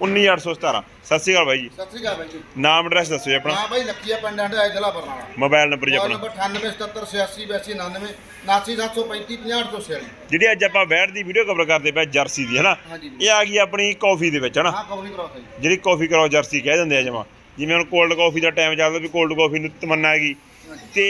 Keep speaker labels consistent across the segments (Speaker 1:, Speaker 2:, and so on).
Speaker 1: 19817 ਸਤਿ ਸ਼੍ਰੀ ਅਕਾਲ ਬਾਈ ਜੀ।
Speaker 2: ਸਤਿ ਸ੍ਰੀ ਅਕਾਲ ਬਾਈ ਜੀ।
Speaker 1: ਨਾਮ ਐਡਰੈਸ ਦੱਸੋ ਜੀ ਆਪਣਾ।
Speaker 2: ਹਾਂ ਬਾਈ ਲੱਕੀਆ ਪਿੰਡ ਹੰਡਾ ਹੈ ਜ਼ਿਲ੍ਹਾ ਬਰਨਾਲਾ।
Speaker 1: ਮੋਬਾਈਲ ਨੰਬਰ ਜੀ
Speaker 2: ਮੋਬਾਈਲ
Speaker 1: ਆਪਣਾ।
Speaker 2: ਨੰਬਰ 9877868299 89735
Speaker 1: ਜਿਹੜੀ ਅੱਜ ਆਪਾਂ ਬੈਠ ਦੀ ਵੀਡੀਓ ਕਵਰ ਕਰਦੇ ਪਏ ਜਰਸੀ ਦੀ ਹੈ ਨਾ
Speaker 2: ਹਾਂਜੀ।
Speaker 1: ਇਹ ਆ ਗਈ ਆਪਣੀ ਕਾਫੀ ਦੇ ਵਿੱਚ ਹਾਂ ਜਿਹੜੀ ਕਾਫੀ ਕਰਾਓ ਜਰਸੀ ਕਹਿ ਦਿੰਦੇ ਆ ਜਮਾ। ਜਿਵੇਂ ਹੁਣ ਕੋਲਡ ਕਾਫੀ ਦਾ ਟਾਈਮ ਚੱਲਦਾ ਵੀ ਕੋਲਡ ਕਾਫੀ ਨੂੰ ਤਮੰਨਾ ਹੈਗੀ। ਤੇ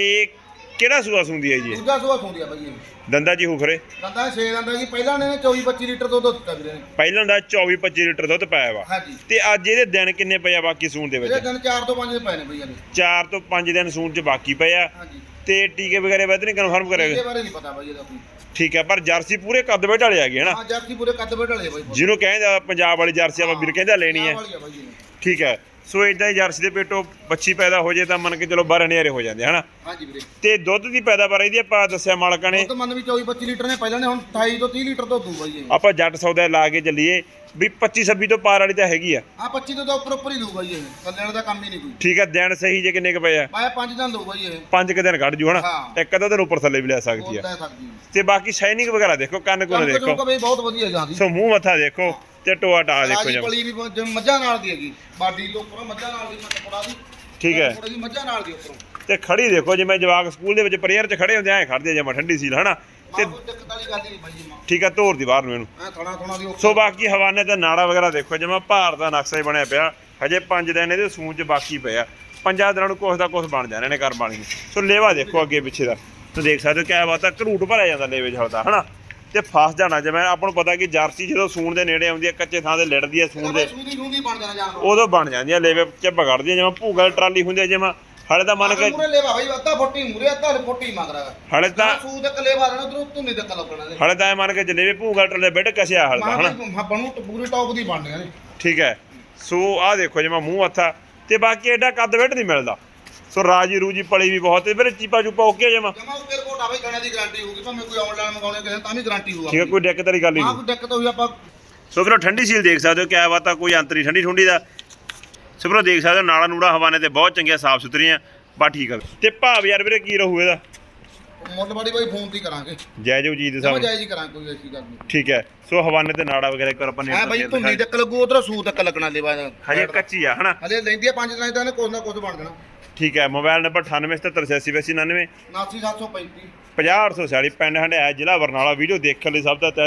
Speaker 1: ਕਿਹੜਾ ਸੂਆ ਸੁੰਦੀ ਹੈ ਜੀ? ਇਹ?
Speaker 2: ਦੂਜਾ ਸੂਆ ਖੁੰਦੀ ਆ ਬਾਈ ਇਹ
Speaker 1: ਦੰਦਾ ਜੀ ਹੁਖਰੇ
Speaker 2: ਦੰਦਾਂ 6 ਦੰਦਾਂ ਜੀ ਪਹਿਲਾਂ ਨੇ 24 25 ਲੀਟਰ ਦੁੱਧ ਦਿੱਤਾ ਵੀਰੇ ਨੇ।
Speaker 1: ਪਹਿਲਾਂ ਦਾ 24 25 ਲੀਟਰ ਦੁੱਧ ਪਾਇਆ ਵਾ।
Speaker 2: ਹਾਂਜੀ।
Speaker 1: ਤੇ ਅੱਜ ਇਹਦੇ ਦਿਨ ਕਿੰਨੇ ਪਏ ਆ ਬਾਕੀ ਸੂਣ ਦੇ
Speaker 2: ਇਹਦੇ
Speaker 1: ਵਿੱਚ
Speaker 2: ਦਿਨ 4 ਤੋਂ 5 ਦੇ ਪਏ ਨੇ ਬਈ ਇਹਦੇ।
Speaker 1: 4 ਤੋਂ 5 ਦਿਨ ਸੂਣ ਚ ਬਾਕੀ ਪਏ ਆ।
Speaker 2: ਹਾਂਜੀ।
Speaker 1: ਤੇ ਟੀਕੇ ਵਗੈਰੇ ਵੈਦ ਨਹੀਂ ਕਨਫਰਮ
Speaker 2: ਇਹਦੇ
Speaker 1: ਕਰਿਆ
Speaker 2: ਬਾਰੇ ਨਹੀਂ ਪਤਾ ਬਾਈ ਇਹਦਾ ਕੋਈ।
Speaker 1: ਠੀਕ ਹੈ ਪਰ ਜਰਸੀ ਪੂਰੇ ਕੱਦ ਬੈਠ ਵਾਲੇ ਹੈਗੇ ਹਨਾ
Speaker 2: ਹਾਂ ਜਰਸੀ ਪੂਰੇ ਕੱਦ ਬੜਲੇ ਬਾਈ
Speaker 1: ਜਿਹਨੂੰ ਕਹਿੰਦੇ ਆ ਪੰਜਾਬ ਵਾਲੀ ਜਰਸੀ ਆਪਾਂ ਵੀਰ ਕਹਿੰਦਾ ਲੈਣੀ ਹੈ।
Speaker 2: ਵਾਲੀ ਆ ਬਾਈ।
Speaker 1: ਠੀਕ ਹੈ। ਸੋ ਇਦਾਂ ਹੀ ਜਰਸੀ ਦੇ ਪੇਟੋਂ ਬੱਚੀ ਪੈਦਾ ਹੋ ਜੇ ਤਾਂ ਮੰਨ ਕੇ ਚਲੋ 12 ਨੇਰੇ ਹੋ ਜਾਂਦੇ ਹਨਾ?
Speaker 2: ਹਾਂਜੀ ਵੀਰੇ।
Speaker 1: ਤੇ ਦੁੱਧ ਦੀ ਪੈਦਾਵਾਰ ਇਹਦੀ ਆਪਾਂ ਦੱਸਿਆ ਮਾਲਕਾਂ ਨੇ।
Speaker 2: ਦੁੱਧ ਮੰਨ ਵੀ 24 25 ਲੀਟਰ ਨੇ ਪਹਿਲਾਂ ਨੇ ਹੁਣ 28 ਤੋਂ 30 ਲੀਟਰ ਦੁੱਧ ਦੂ ਬਾਈ ਇਹ।
Speaker 1: ਆਪਾਂ ਜੱਟ ਸੌਦਾ ਲਾ ਕੇ ਚੱਲੀਏ ਵੀ 25 26 ਤੋਂ ਪਾਰ ਵਾਲੀ ਤਾਂ ਹੈਗੀ ਆ।
Speaker 2: ਆ 25 ਤੋਂ ਤਾਂ ਉੱਪਰ ਉੱਪਰ ਹੀ ਦੂ ਬਾਈ ਇਹ। ਕੱਲਣ ਦਾ ਕੰਮ ਹੀ ਨਹੀਂ ਕੋਈ।
Speaker 1: ਠੀਕ ਹੈ ਦਿਨ ਸਹੀ ਜੇ ਕਿੰਨੇ ਕ ਪਏ ਆ?
Speaker 2: ਬਾਏ 5 ਦਿਨ ਦੂ ਬਾਈ ਇਹ।
Speaker 1: ਪੰਜ ਕੁ ਦਿਨ ਕੱਢ ਜੂ ਹਨਾ?
Speaker 2: ਹਾਂ।
Speaker 1: ਇੱਕ ਅੱਧਾ ਦਿਨ ਉੱਪਰ ਥੱਲੇ ਵੀ ਲੈ ਸਕਦੀ ਆ।
Speaker 2: ਸਕਦੀ
Speaker 1: ਤੇ ਬਾਕੀ ਸ਼ਾਈਨਿੰਗ ਵਗੈਰਾ ਦੇਖੋ ਕੰਨ
Speaker 2: ਚਮਕ
Speaker 1: ਦੇਖੋ।
Speaker 2: ਬਈ ਬਹੁਤ ਵਧੀਆ ਜਾਂਦੀ।
Speaker 1: ਸੋ ਮੂੰਹ ਮੱਥਾ ਦੇਖੋ। ਤੇ ਟੋਆ ਟਾ ਦੇਖੋ
Speaker 2: ਰਾਜੀ
Speaker 1: ਜਮ।
Speaker 2: ਪਲੀ ਵੀ ਬ- ਜਿਵੇਂ ਮੱਝਾਂ ਨਾਲ ਦੀ ਹੈਗੀ। ਬਾਡੀ ਤੋਂ ਉੱਪਰੋਂ ਮੱਝਾਂ ਨਾਲ ਦੀ ਮਟਕੜਾ ਦੀ।
Speaker 1: ਠੀਕ ਹੈ।
Speaker 2: ਥੋੜੀ ਮੱਝਾਂ ਨਾਲ ਦੀ ਉੱਪਰੋਂ।
Speaker 1: ਤੇ ਖੜੀ ਦੇਖੋ ਜਿਵੇਂ ਜਵਾਕ ਸਕੂਲ ਦੇ ਵਿੱਚ ਪ੍ਰੇਅਰ 'ਚ ਖੜੇ ਹੁੰਦੇ ਐ ਖੜਦੇ ਜਮਾ ਠੰਡੀ ਸੀ ਹਨਾ? ਤੇ
Speaker 2: ਮਾਂ ਕੋਈ ਦਿੱਕਤ ਵਾਲੀ ਗੱਲ ਹੀ ਨਹੀਂ ਬਾਈ ਜੀ ਮਾਂ
Speaker 1: ਠੀਕ ਆ ਧੋਰ ਦੀ ਬਾਹਰ ਨੂੰ ਇਹਨੂੰ।
Speaker 2: ਐ ਥਣਾ ਥਣਾ ਦੀ
Speaker 1: ਸੋ ਬਾਕੀ ਹਵਾਨੇ ਤੇ ਨਾੜਾ ਵਗੈਰਾ ਦੇਖੋ ਜਿਵੇਂ ਭਾਰ ਦਾ ਨਕਸ਼ਾ ਹੀ ਬਣਿਆ ਪਿਆ। ਹਜੇ 5 ਦਿਨ ਇਹਦੇ ਸੂਣ 'ਚ ਬਾਕੀ ਪਿਆ ਪੰਜਾਂ ਦਿਨਾਂ ਨੂੰ ਕੁਛ ਦਾ ਕੁਛ ਬਣ ਜਾਣਾ ਇਹਨੇ ਕਰ ਬਾਣੀ ਨੂੰ। ਸੋ ਲੇਵਾ ਦੇਖੋ ਅੱਗੇ ਪਿੱਛੇ ਦਾ। ਤੁਸੀਂ ਦੇਖ ਸਕਦੇ ਹੋ ਕਿਆ ਬਾਤ ਆ ਘਰੂਟ ਭਰਿਆ ਜਾਂਦਾ ਲੇਵੇ ਛਲਦਾ ਹਨਾ? ਤੇ ਫਸ ਜਾਣਾ ਜਿਵੇਂ ਆਪਾਂ ਨੂੰ ਪਤਾ ਕਿ ਜਰਸੀ ਜਦੋਂ ਸੂਣ ਦੇ ਨੇੜੇ ਆਉਂਦੀ ਹੈ ਕੱਚੇ ਥਾਂ ਤੇ ਲੜਦੀ ਹੈ ਸੂਣ ਦੇ।
Speaker 2: ਸੂਦੀ ਸੂਦੀ ਬਣ ਜਾਣਾ ਜਾਨ
Speaker 1: ਉਦੋਂ ਬਣ ਜਾਂਦੀਆਂ ਲੇਵੇ ਚ ਵਗੜਦੀਆਂ ਜਿਵੇਂ ਭੂਗਲ ਟਰਾਲੀ ਹੁੰਦੀ ਹੈ ਜਿਵੇਂ ਹਲੇ ਤਾਂ ਮੰਨ ਕੇ
Speaker 2: ਮੂਰੇ ਲੈਵਾ ਬਾਈ ਅੱਧਾ ਫੁੱਟੀ ਮੂਰੇ ਅੱਧਾ ਫੁੱਟੀ ਮੰਗ ਰਿਹਾ
Speaker 1: ਹਲੇ ਤਾਂ
Speaker 2: ਸੂ ਉਧਰੋਂ ਧੁੰਨੀ ਲੱਗਣਾ
Speaker 1: ਹਲੇ ਤਾਂ ਮੰਨ ਕੇ ਜਲੇਵੇ ਭੂਗਲ ਟਰਾਲੇ ਬੈਠ ਕਸਿਆ ਹਲੇ ਤਾਂ ਹਨਾ?
Speaker 2: ਬਣੂ ਪੂਰੀ ਟੌਪ ਦੀ ਬਣ ਨੇ
Speaker 1: ਠੀਕ ਹੈ। ਸੋ ਆਹ ਦੇਖੋ ਜਿਵੇਂ ਮੂੰਹ ਹੱਥਾ ਤੇ ਬਾਕੀ ਐਡਾ ਕੱਦ ਬੈਠ ਨਹੀਂ ਮਿਲਦਾ। ਸੋ ਰਾਜੀ ਰੂਜੀ ਪਲੀ ਵੀ ਬਹੁਤ ਤੇ ਵੀਰੇ ਚੀਪਾ ਚੂਪਾ ਓਕੇ ਜਮਾ
Speaker 2: ਜਮਾ ਉੱਤੇ ਰਿਪੋਰਟ ਆਵੇ ਗਾਣੇ ਦੀ ਗਾਰੰਟੀ ਹੋਊਗੀ ਭਾਵੇਂ ਕੋਈ ਆਨਲਾਈਨ ਮੰਗਾਉਣੇ ਕਿਸੇ ਤਾਂ ਵੀ ਗਾਰੰਟੀ ਹੋਊਗੀ
Speaker 1: ਠੀਕ ਹੈ ਕੋਈ ਦਿੱਕਤ ਵਾਲੀ ਗੱਲ ਹੀ
Speaker 2: ਹਾਂ
Speaker 1: ਨਹੀਂ
Speaker 2: ਕੋਈ ਦਿੱਕਤ ਹੋਈ ਆਪਾਂ
Speaker 1: ਸੋ ਵੀਰੋ ਠੰਡੀ ਸੀਲ ਦੇਖ ਸਕਦੇ ਹੋ ਕਿਆ ਬਾਤ ਆ ਕੋਈ ਅੰਤਰੀ ਠੰਡੀ ਠੁੰਡੀ ਦਾ। ਸੋ ਵੀਰੋ ਦੇਖ ਸਕਦੇ ਹੋ ਨਾਲਾ ਨੂੜਾ ਹਵਾਨੇ ਤੇ ਬਹੁਤ ਚੰਗੀਆਂ ਸਾਫ਼ ਸੁਥਰੀਆਂ ਬਾ ਠੀਕ ਆ। ਤੇ ਭਾਵ ਯਾਰ ਵੀਰੇ ਕੀ ਰਹੂ ਇਹਦਾ?
Speaker 2: ਮੁੱਲ ਬਾੜੀ ਬਾਈ ਫੋਨ ਤੇ ਹੀ ਕਰਾਂਗੇ।
Speaker 1: ਜੈ ਜੋ ਜੀ ਦੇ ਸਾਹਮਣੇ
Speaker 2: ਆਈ ਜੀ ਕਰਾਂਗੇ ਕੋਈ ਐਸੀ ਗੱਲ ਨਹੀਂ।
Speaker 1: ਠੀਕ ਹੈ ਸੋ ਹਵਾਨੇ ਤੇ ਨਾੜਾ ਵਗੈਰਾ ਇੱਕ ਵਾਰ ਆਪਾਂ ਨੇ
Speaker 2: ਐ ਬਾਈ ਧੁੰਨੀ ਤੱਕ ਲੱਗੂ ਉਧਰ ਸੂ ਤੱਕ ਲੱਗਣਾ ਲੈਵਾ
Speaker 1: ਹਜੇ ਕੱਚੀ ਆ ਹਨਾ?
Speaker 2: ਹਲੇ ਲੈਂਦੀ ਆ ਪੰਜ ਦਿਨਾਂ ਦਾ ਕੁਝ ਨਾ ਕੁਝ ਬਣ ਜਾਣਾ।
Speaker 1: ਠੀਕ ਹੈ ਮੋਬਾਈਲ ਨੰਬਰ 98778899
Speaker 2: 79735
Speaker 1: 50840 ਪਿੰਡ ਹੰਡਿਆ ਜ਼ਿਲ੍ਹਾ ਬਰਨਾਲਾ। ਵੀਡੀਓ ਦੇਖਣ ਲਈ ਸਭ ਦਾ ਤਹਿ